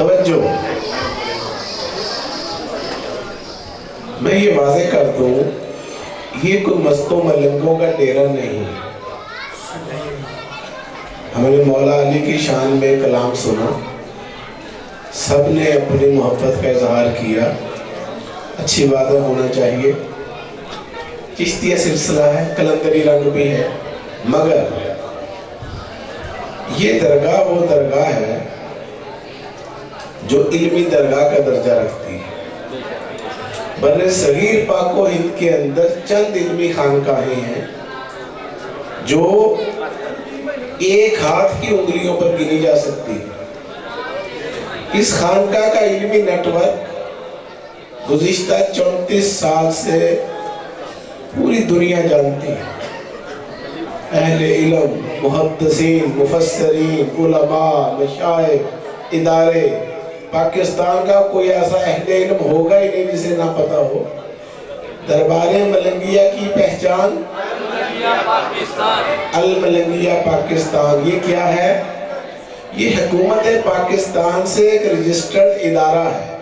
तवज्जो। मैं ये वाजे कर दूँ ये कोई मस्तों मलंगों का डेरा नहीं। हमने मौला अली की शान में कलाम सुना। सबने अपनी मोहब्बत का इजहार किया। अच्छी बात होना चाहिए। चिश्तिया सिलसिला है, कलंदरी रंग भी है। मगर ये दरगाह वो दरगाह है जो इल्मी दरगाह का दर्जा रखती है। बर्रे सगीर पाको हिंद के अंदर चंद इल्मी खानकाहें हैं, जो एक हाथ की उंगलियों पर गिनी जा सकती है। इस खानका का इल्मी नेटवर्क गुज्तर चौंतीस साल से पूरी दुनिया जानती है। अहले इलम मुहदसिन मुफसरीन उलमा, मशाइख, इदारे पाकिस्तान का कोई ऐसा अहले इल्म होगा ही नहीं जिसे ना पता हो। दरबार मलंगिया की पहचान। अल मलंगिया पाकिस्तान, ये क्या है? ये हुकूमत पाकिस्तान से एक रजिस्टर्ड इदारा है।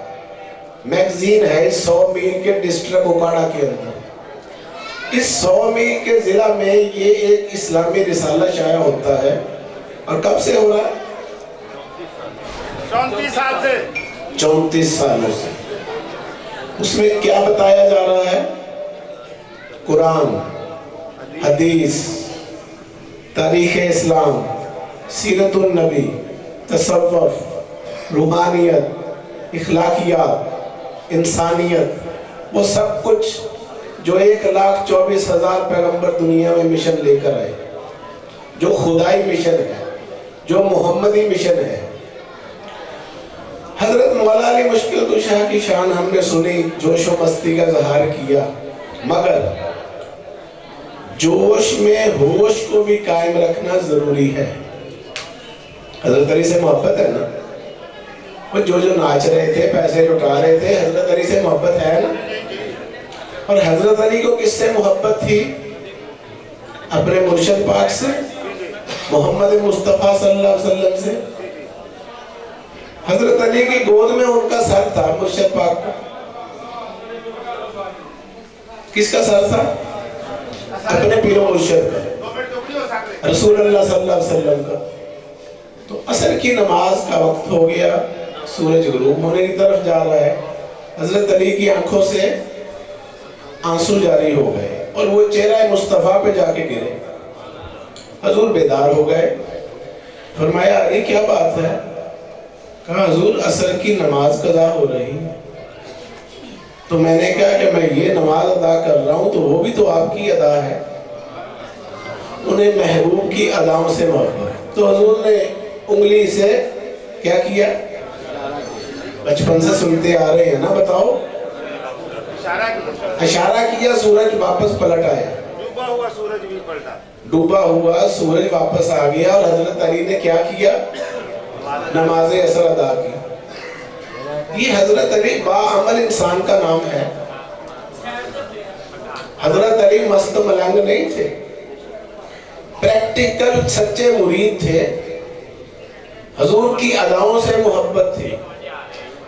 मैगजीन है सौ मील के डिस्ट्रिक्ट उकाड़ा के अंदर। इस सौ मील के जिला में ये एक इस्लामी रिसाला शाया होता है। और कब से हो रहा है? चौंतीस साल से। चौंतीस सालों से। उसमें क्या बताया जा रहा है? कुरान, हदीस, तारीख इस्लाम सीरतुल नबी, तसव्वुफ, रूहानियत, इखलाकियात, इंसानियत, वो सब कुछ जो एक लाख चौबीस हज़ार पैगंबर दुनिया में मिशन लेकर आए। जो खुदाई मिशन है, जो मोहम्मदी मिशन है हज़रत मौला अली मुश्किल कुशा की शान हमने सुनी जोश व मस्ती का जहार किया। मगर जोश में होश को भी कायम रखना ज़रूरी है। हज़रत अली से मोहब्बत है ना? वो जो जो नाच रहे थे, पैसे लुटा रहे थे, हज़रत अली से मोहब्बत है ना? और हज़रत अली को किससे मोहब्बत थी? अपने मुर्शद पाक से, मोहम्मद मुस्तफ़ा सल्लल्लाहु अलैहि वसल्लम से। हज़रत अली की गोद में उनका सर था, मुर्शद पाक का। किसका सर था? अपने पीरो मुर्शद का। रसूल अल्लाह सल्लल्लाहु अलैहि वसल्लम का। तो असर की नमाज़ का वक्त हो गया, सूरज गुरूब होने की तरफ़ जा रहा है। हज़रत अली की आँखों से आँसू जारी हो गए और वो चेहरा मुस्तफ़ा पे जाके गिरे। हजूर बेदार हो गए। फरमाया, अरे, क्या बात है? कहा हजूर असर की नमाज़ कदा हो रही? है तो मैंने कहा कि मैं ये नमाज़ अदा कर रहा हूँ तो वो भी तो आपकी अदा है। उन्हें महबूब की अदाओं से मोहब्बत। तो हजूर ने उंगली से क्या किया? बचपन से सुनते आ रहे हैं ना बताओ। इशारा किया इशारा किया सूरज वापस पलट आया। डूबा हुआ सूरज भी पलटा। डूबा हुआ सूरज वापस आ गया और हज़रत अली ने क्या किया? नमाज़ असर अदा की। ये हज़रत अली बाअमल इंसान का नाम है। हज़रत अली मस्त मलंग नहीं थे। प्रैक्टिकल सच्चे मुरीद थे। हजूर की अदाओं से मोहब्बत थी।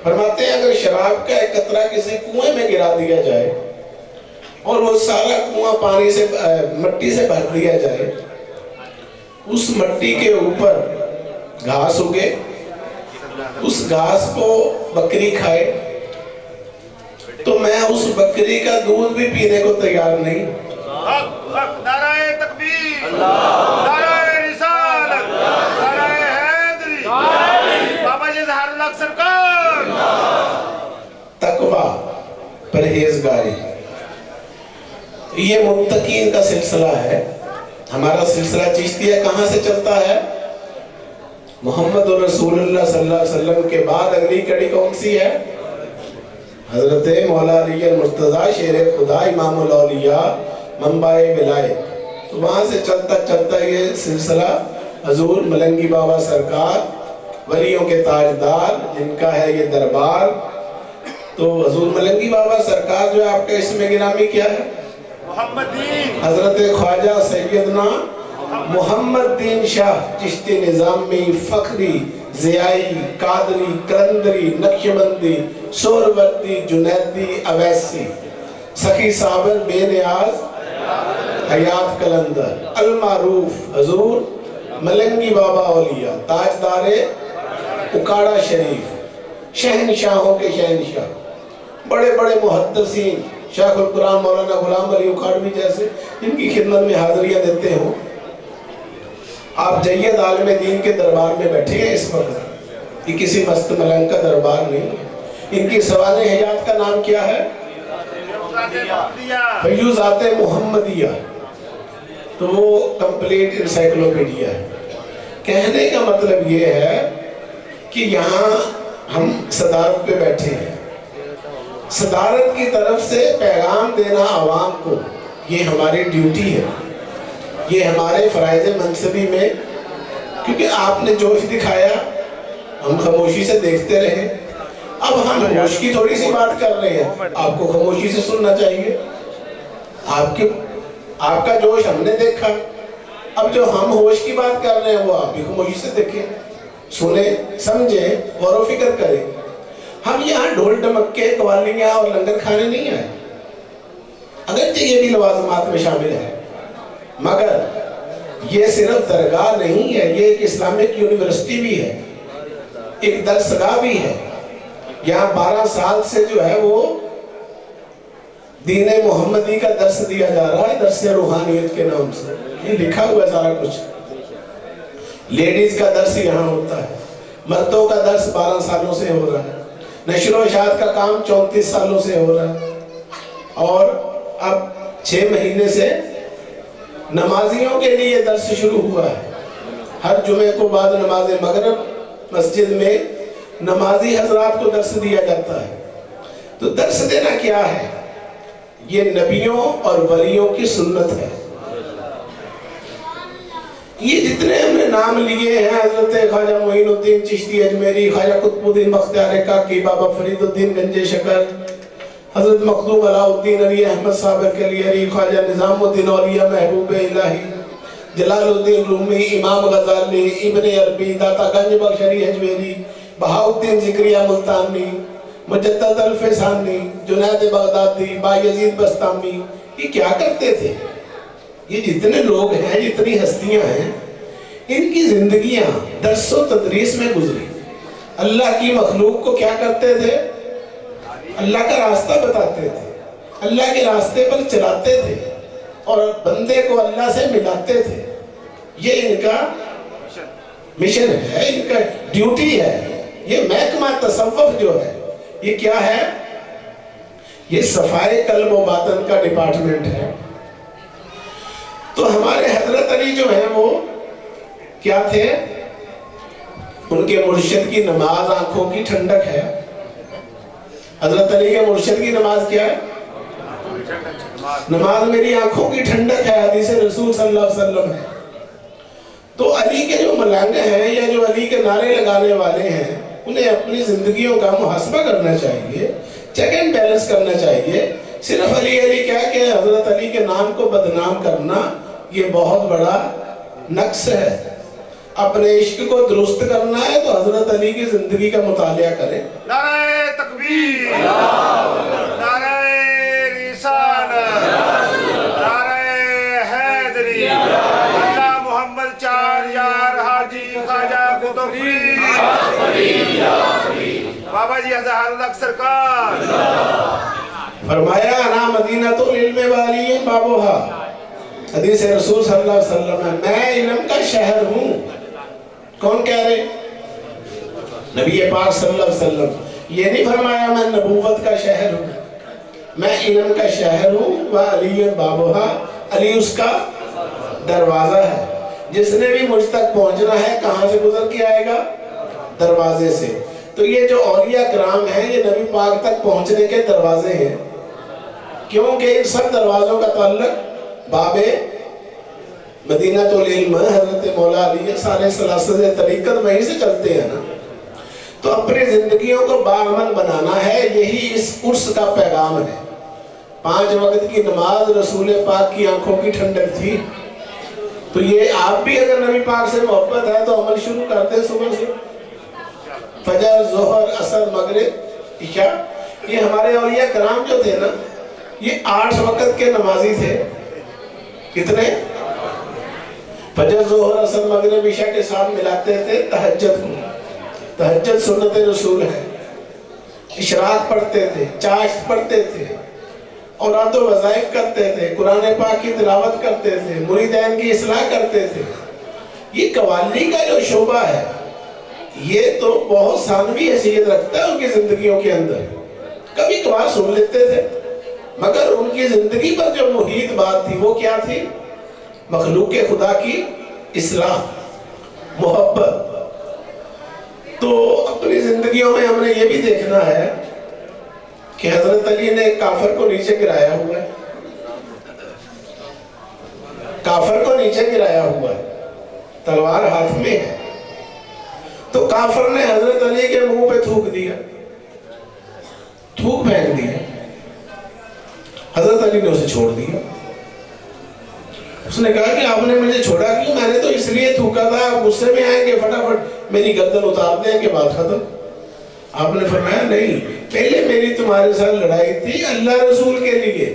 फरमाते हैं, अगर शराब का एक कतरा किसी कुएँ में गिरा दिया जाए और वो सारा कुआँ पानी से मिट्टी से भर दिया जाए, उस मिट्टी के ऊपर घास उगे उस घास को बकरी खाए। तो मैं उस बकरी का दूध भी पीने को तैयार नहीं। परहेजगारी। ये मुंतकीन का सिलसिला है। हमारा सिलसिला चिश्तिया कहाँ से चलता है? मोहम्मद रसूलुल्लाह सल्लल्लाहु अलैहि वसल्लम के बाद अगली कड़ी कौन सी है? हज़रत मौला अली मुर्तज़ा शेर खुदा इमामुल औलिया मंबाए विलायत तो वहाँ से चलता चलता ये सिलसिला हजूर मलंगी बाबा सरकार वलियों के ताजदार जिनका है ये दरबार। तो हजूर मलंगी बाबा सरकार जो है आपका इसमें गिरामी क्या है? हज़रत ख्वाजा सैयदना मोहम्मद दीन शाह चिश्ती निजामी, फखरी, जियाई, कादरी, कलंदरी, नक्शबंदी सोरवर्दी जुनैदी, अवैसी। सखी साबर बेनियाज हयात कलंदर। अल मारूफ हजूर, मलंगी बाबा औलिया, ताजदारे, उकाड़ा शरीफ, शहनशाहों के शहनशाह। बड़े बड़े मुहद्दसीन, शेखुल कुरान मौलाना गुलाम अली उखाड़वी जैसे, इनकी खिदमत में हाजिरियाँ देते हो। आप जैयद आलम दीन के दरबार में बैठे हैं इस वक्त। ये किसी मस्त मलंग का दरबार नहीं। है इनकी सवाल हयात का नाम क्या है? फयूजात मोहम्मदिया। तो वो कंप्लीट इंसाइक्लोपीडिया है। कहने का मतलब ये है कि यहाँ हम सदारत पे बैठे हैं। सदारत की तरफ़ से पैगाम देना आवाम को, ये हमारी ड्यूटी है। ये हमारे फ़राइज मनसबी में क्योंकि आपने जोश दिखाया हम खामोशी से देखते रहे। अब हम होश की थोड़ी सी बात कर रहे हैं। आपको खामोशी से सुनना चाहिए। आपके आपका जोश हमने देखा। अब जो हम होश की बात कर रहे हैं वो आप भी खामोशी से देखें सुने समझे गौर फ़िक्र करें। हम यहाँ ढोल डमक्के कवालियाँ और लंगर खाने नहीं आए। अगर ये भी लवाजमात में शामिल है। मगर ये सिर्फ़ दरगाह नहीं है, ये एक इस्लामिक यूनिवर्सिटी भी है, एक दरसगाह भी है। यहाँ 12 साल से जो है वो दीन मोहम्मदी का दर्स दिया जा रहा है, दर्स रूहानियत के नाम से। ये लिखा हुआ है सारा कुछ। लेडीज़ का दर्स यहाँ होता है, मर्दों का दर्स 12 सालों से हो रहा है। नशर शाद का काम 34 सालों से हो रहा है। और अब छः महीने से नमाजियों के लिए दर्श शुरू हुआ है। हर जुमे को बाद नमाज़ मगरब, मस्जिद में नमाजी हजरात को दर्स दिया जाता है। तो दर्श देना क्या है? ये नबियों और वलियों की सुन्नत है। ये जितने हमने नाम लिए हैं, हज़रत ख्वाजा मोइनुद्दीन चिश्ती अजमेरी, ख्वाजा कुतुबुद्दीन बख्तियार काकी बाबा फरीदुद्दीन गंजे शकर हज़रत मखदूम अलाउद्दीन अली अहमद साबिर के लिए अली ख्वाजा निज़ामुद्दीन औलिया महबूब इलाही, जलालुद्दीन रूमी, इमाम गजाली, इब्न अरबी दाता गंज बख्शरी, अजमेरी, बहाउद्दीन जिक्रिया मुल्तानी, मुजद्दद अल्फसानी, जुनैद बगदादी, बायजीद बस्तामी ये क्या करते थे? ये जितने लोग हैं, जितनी हस्तियाँ हैं, इनकी जिंदगियाँ दरसो तदरीस में गुजरी। अल्लाह की मखलूक को क्या करते थे? अल्लाह का रास्ता बताते थे। अल्लाह के रास्ते पर चलाते थे और बंदे को अल्लाह से मिलाते थे। ये इनका मिशन है, इनका ड्यूटी है। ये महकमा तसव्वुफ जो है, ये क्या है? ये सफ़ाई कल्ब व बातन का डिपार्टमेंट है। तो हमारे हज़रत अली जो है वो क्या थे? उनके मुर्शिद की नमाज़ आँखों की ठंडक है। हज़रत अली के मुर्शद की नमाज़ क्या है? नमाज़ मेरी आँखों की ठंडक है, हदीस रसूल सल्लल्लाहु अलैहि वसल्लम है। तो अली के जो मलंग हैं या जो अली के नारे लगाने वाले हैं, उन्हें अपनी जिंदगियों का मुहासबा करना चाहिए चेक एंड बैलेंस करना चाहिए। सिर्फ़ अली अली क्या कि हज़रत अली के नाम को बदनाम करना, ये बहुत बड़ा नक्स है। अपने इश्क को दुरुस्त करना है तो हज़रत अली की ज़िंदगी का मुतालिया करें। नाराए तकबीर नाराए रिसालत हैदरी। अल्लाह मोहम्मद चार यार हाजी ख्वाजा कुतुबी बाबा जी हजारुल सरकार। फरमाया ना मदीना तो इल्म वाली है बाबोहा हदीस रसूल सल्लल्लाहु अलैहि वसल्लम है, मैं इल्म का शहर हूँ। कौन कह रहे? नबी पाक सल्लल्लाहु अलैहि वसल्लम। ये नहीं फरमाया, मैं नबूवत का शहर हूँ। मैं इल्म का शहर हूँ, वह अली बाबोहा अली उसका दरवाज़ा है। जिसने भी मुझ तक पहुँचना है, कहाँ से गुजर के आएगा? दरवाजे से। तो ये जो औलिया कराम है, ये नबी पाक तक पहुँचने के दरवाजे हैं। क्योंकि इन सब दरवाजों का ताल्लुक बाबे मदीना तो हज़रत मौला अली सारे सलासत तरीकत वहीं से चलते हैं ना। तो अपनी जिंदगियों को बामल बनाना है, यही इस उर्स का पैगाम है। पाँच वक्त की नमाज़ रसूल पाक की आँखों की ठंडक थी। तो ये आप भी अगर नबी पाक से मोहब्बत है तो अमल शुरू करते हैं सुबह से। फजर, जोहर, असर, मगरिब ईशा ये हमारे औलिया कराम जो थे ना, ये आठ वक्त के नमाजी थे। कितने? फजर, जोहर, असर, मगरिब, ईशा के साथ मिलाते थे, तहज्जद को। तहज्जद सुन्नत रसूल है। इशराक पढ़ते थे, चाश्त पढ़ते थे और आदो वज़ाइफ करते थे, कुरान पाक की तिलावत करते थे मुरीदैन की इसलाह करते थे। ये कवाली का जो शोभा है, ये तो बहुत सानवी हैसियत रखता है उनकी जिंदगियों के अंदर। कभी कभार सुन लेते थे, मगर उनकी ज़िंदगी पर जो मुहित बात थी, वो क्या थी? मखलूक खुदा की इसलाह, मोहब्बत। तो अपनी जिंदगियों में हमने ये भी देखना है कि हज़रत अली ने काफर को नीचे गिराया हुआ है। काफर को नीचे गिराया हुआ है। तलवार हाथ में है। तो काफर ने हज़रत अली के मुँह पे थूक दिया। थूक फेंक दिया। हज़रत अली ने उसे छोड़ दिया। उसने कहा कि आपने मुझे छोड़ा क्यों? मैंने तो इसलिए थूका था गुस्से में आएँगे फटाफट। मेरी गर्दन उतार देंगे बात खत्म? आपने फरमाया, नहीं, पहले मेरी तुम्हारे साथ लड़ाई थी अल्लाह रसूल के लिए।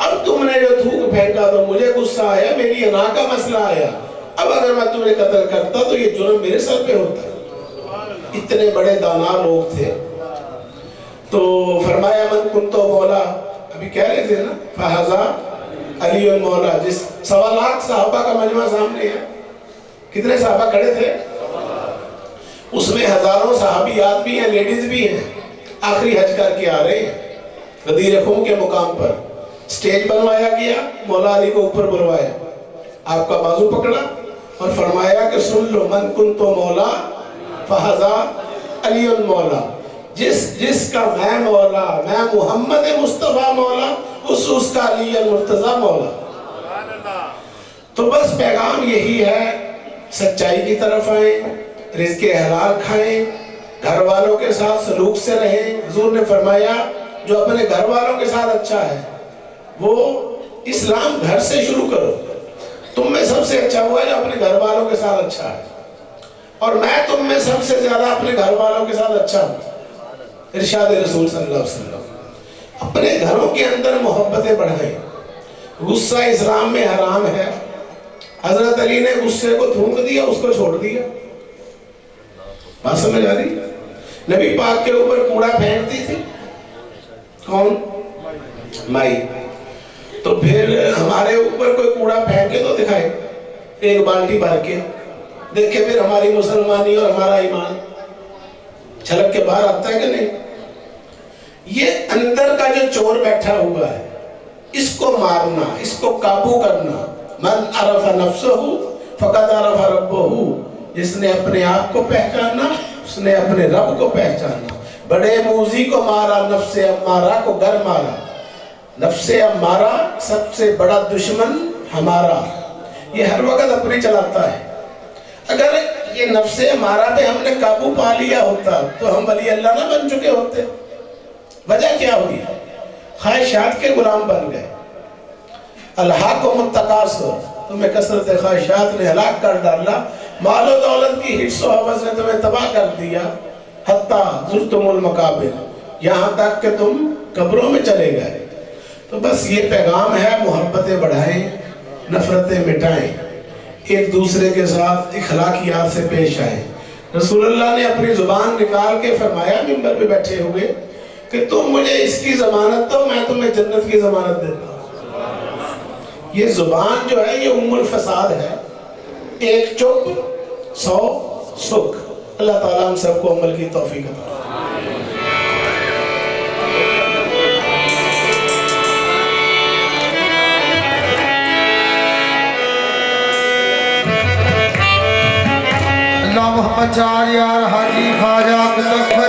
अब तुमने जो थूक फेंका तो मुझे गुस्सा आया, मेरी अना का मसला आया। अब अगर मैं तुम्हें कत्ल करता तो ये जुर्म मेरे सर पे होता। इतने बड़े दाना लोग थे। तो फरमाया, मन कुन तो मौला। अभी कह रहे थे ना, फहजा अली और मौला, जिस सवा लाख साहबा का मजमा सामने है। कितने साहबा खड़े थे? उसमें हज़ारों साहबियात भी हैं लेडीज़ भी हैं। आखिरी हज करके आ रहे हैं। गदीर खुम के मुकाम पर। स्टेज बनवाया गया मौला अली को ऊपर बुलवाया। आपका बाजू पकड़ा और फरमाया कि सुन लो मन कुन तो मौला फहजा अली मौला। जिस जिसका मैं मौला मैं मोहम्मद मुस्तफ़ा मौला उस उसका अली मुर्तजा मौला। तो बस पैगाम यही है सच्चाई की तरफ़ आए। रिज्क हलाल खाएँ घर वालों के साथ सलूक से रहें। हजूर ने फरमाया, जो अपने घर वालों के साथ अच्छा है, वो इस्लाम घर से शुरू करो। तुम में सबसे अच्छा हुआ जो अपने घर वालों के साथ अच्छा है। और मैं तुम में सबसे ज़्यादा अपने घर वालों के साथ अच्छा हूँ। इरशाद रसूल सल्लल्लाहु अपने घरों के अंदर मोहब्बतें बढ़ाएँ। गुस्सा इस्लाम में हराम है। हज़रत अली ने गुस्से को थूक दिया, उसको छोड़ दिया। बात समझ आ रही? नबी पाक के ऊपर कूड़ा फेंकती थी। कौन? माई। तो फिर हमारे ऊपर कोई कूड़ा फेंके तो दिखाए। एक बाल्टी भर के। देखे फिर हमारी मुसलमानी और हमारा ईमान। छलक के बाहर आता है कि नहीं? ये अंदर का जो चोर बैठा हुआ है, इसको मारना, इसको काबू करना। मन अरफा नफ्सहू, फकद अरफा रब्बहू। जिसने अपने आप को पहचाना, उसने अपने रब को पहचाना। बड़े मूजी को मारा, नफ्से अम्मारा को घर मारा। नफ्से अम्मारा सबसे बड़ा दुश्मन हमारा। ये हर वक्त अपने चलाता है। अगर ये नफ्से अम्मारा पे हमने काबू पा लिया होता तो हम वली अल्लाह ना बन चुके होते। वजह क्या हुई? ख्वाहिशात के गुलाम बन गए। अल्लाह को मुतकास हो तुम्हें कसरत ख्वाहिशात ने हलाक कर डाला। मालो दौलत की हिस्स हवस ने तुम्हें तबाह कर दिया। हत्ता, जुर्तुमुल मकाबिर यहाँ तक कि तुम कब्रों में चले गए। तो बस ये पैगाम है, मोहब्बतें बढ़ाएँ, नफरतें मिटाएँ। एक दूसरे के साथ इखलाकियात से पेश आए। रसूलुल्लाह ने अपनी ज़ुबान निकाल के फरमाया, मिंबर पे बैठे हुए, कि तुम मुझे इसकी जमानत दो, मैं तुम्हें जन्नत की जमानत देता हूँ। ये ज़ुबान जो है, ये उम्मुल फसाद है। एक चुप, सौ सुख अल्लाह ताला हम सबको अमल की फरमाए। आचार्य मोहम्मद चार यार हाजी मुजफ्फर